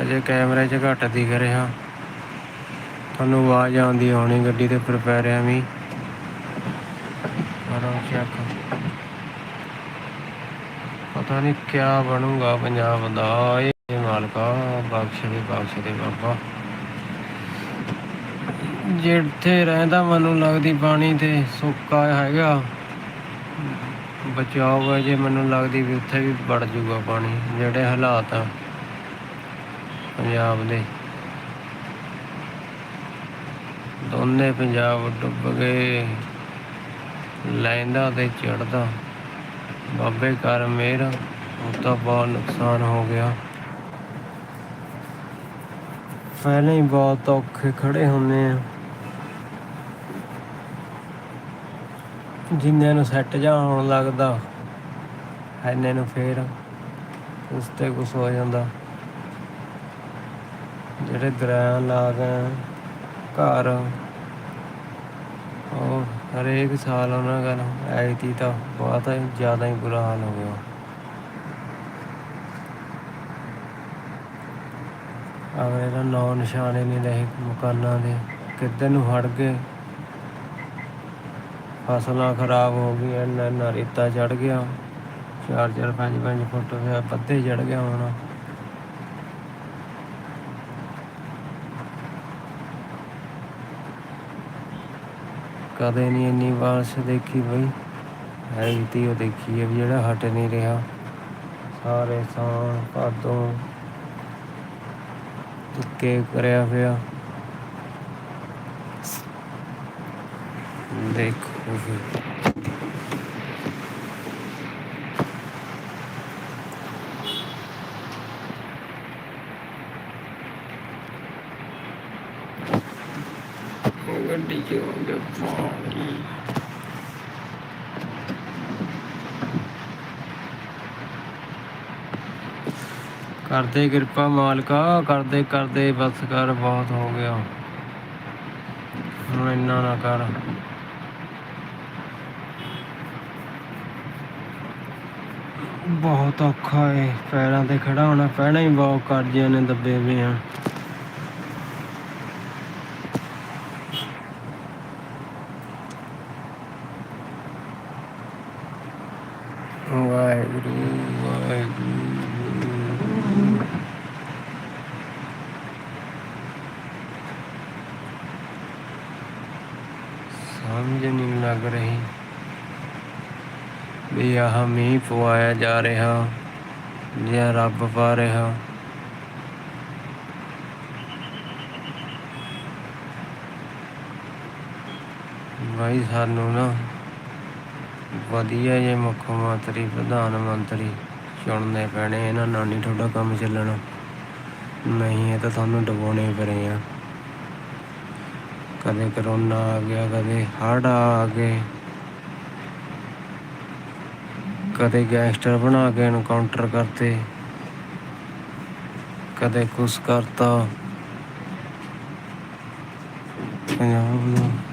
ਅਜੇ ਕੈਮਰੇ 'ਚ ਘੱਟ ਦਿਖ ਰਿਹਾ। ਤੁਹਾਨੂੰ ਆਵਾਜ਼ ਆਉਂਦੀ ਹੋਣੀ ਗੱਡੀ ਦੇ ਉੱਪਰ ਪੈ ਰਿਹਾ ਵੀ ਕਰੋ ਚੈੱਕ। ਪਤਾ ਨਹੀਂ ਕਿਆ ਬਣੂਗਾ ਪੰਜਾਬ ਦਾ। ਇਹ ਮਾਲਕਾ ਬਖਸ਼ ਦੇ ਬਖਸ਼ ਦੇ ਬਾਬਾ। ਜਿੱਥੇ ਰਹਿੰਦਾ ਮੈਨੂੰ ਲੱਗਦੀ ਪਾਣੀ ਤੇ ਸੁੱਕਾ ਹੈਗਾ। ਬਚਾਓ ਜੇ ਮੈਨੂੰ ਲੱਗਦੀ ਵੀ ਉੱਥੇ ਵੀ ਵੜ ਜਾਊਗਾ ਪਾਣੀ, ਜਿਹੜੇ ਹਾਲਾਤ ਆ। ਪੰਜਾਬ ਦੇ। ਦੋਨੇ ਪੰਜਾਬ ਡੁੱਬ ਗਏ। ਲੈਂਦਾ ਤੇ ਚੜਦਾ ਬਾਬੇ ਕਰ ਮੇਰ, ਉਹ ਤਾਂ ਬਹੁਤ ਨੁਕਸਾਨ ਹੋ ਗਿਆ। ਪਹਿਲਾਂ ਹੀ ਬਹੁਤ ਔਖੇ ਖੜੇ ਹੁੰਦੇ ਆ। ਜਿੰਨਿਆਂ ਨੂੰ ਸੈੱਟ ਜਾ ਹੋਣ ਲੱਗਦਾ ਐਨੇ ਨੂੰ ਫੇਰ ਉਸ ਤੇ ਕੁਛ ਹੋ ਜਾਂਦਾ। ਜਿਹੜੇ ਦਰਿਆ ਲਾ ਘਰ ਉਹ ਹਰੇਕ ਸਾਲ ਉਹਨਾਂ ਗੱਲ ਐਤੀ ਤਾਂ ਬਹੁਤ ਜ਼ਿਆਦਾ ਹੀ ਬੁਰਾ ਹਾਲ ਹੋ ਗਿਆ। ਅਗਲੇ ਦਾ ਨਾਂ ਨਿਸ਼ਾਨੇ ਨਹੀਂ ਰਹੇ ਮਕਾਨਾਂ ਦੇ, ਕਿੱਧਰ ਨੂੰ ਹਟ ਗਏ? ਫਸਲਾਂ ਖਰਾਬ ਹੋ ਗਈਆਂ ਇੰਨਾ ਇੰਨਾ ਰੇਤਾ ਚੜ ਗਿਆ। ਚਾਰ ਚਾਰ ਪੰਜ ਪੰਜ ਫੁੱਟ ਹੋਇਆ, ਪੱਤੇ ਚੜ ਗਿਆ ਹੁਣ। ਕਦੇ ਨਹੀਂ ਇੰਨੀ ਬਾਰਿਸ਼ ਦੇਖੀ ਬਈ। ਹੈ ਤੀ ਉਹ ਦੇਖੀ ਹੈ ਵੀ ਜਿਹੜਾ ਹਟ ਨਹੀਂ ਰਿਹਾ। ਸਾਰੇ ਸਾਂ ਭਾਦੋਂ ਤੁੱਕੇ ਕਰਿਆ ਹੋਇਆ ਦੇਖੋ ਫਿਰ ਗਿਆ ਪਾਣੀ ਕਰਦੇ ਕਿਰਪਾ ਮਾਲਕਾ ਕਰਦੇ ਕਰਦੇ ਬਸ ਕਰ ਬਹੁਤ ਹੋ ਗਿਆ ਹੁਣ ਇੰਨਾ ਨਾ ਕਰ ਬਹੁਤ ਔਖਾ ਏ ਪੈਰਾਂ ਤੇ ਖੜਾ ਹੋਣਾ ਪੈਣਾ ਹੀ ਬਹੁਤ ਕਰਜ਼ਿਆਂ ਨੇ ਦੱਬੇ ਹੋਏ ਆ ਵਾਹਿਗੁਰੂ ਵਾਹਿਗੁਰੂ ਸਮਝ ਨਹੀਂ ਲੱਗ ਰਹੀ ਵੀ ਆਹ ਮੀਂਹ ਪਵਾਇਆ ਜਾ ਰਿਹਾ ਜਾਂ ਰੱਬ ਪਾ ਰਿਹਾ ਭਾਈ ਸਾਨੂੰ ਨਾ ਵਧੀਆ ਜੇ ਮੁੱਖ ਮੰਤਰੀ, ਪ੍ਰਧਾਨ ਮੰਤਰੀ ਚੁਣਨੇ ਪੈਣੇ, ਇਹਨਾਂ ਨਾਲ ਨਹੀਂ ਤੁਹਾਡਾ ਕੰਮ ਚੱਲਣਾ। ਨਹੀਂ, ਇਹ ਤਾਂ ਤੁਹਾਨੂੰ ਡਬਾਉਣੇ ਹੀ ਆ। ਕਦੇ ਕਰੋਨਾ ਆ ਗਿਆ, ਕਦੇ ਹੜ੍ਹ ਆ ਗਏ। ਕਦੇ ਗੈਂਗਸਟਰ ਬਣਾ ਕੇ ਐਨਕਾਊਂਟਰ ਕਰਤੇ। ਕਦੇ ਕੁਛ ਕਰਤਾ। ਪੰਜਾਬ ਨੂੰ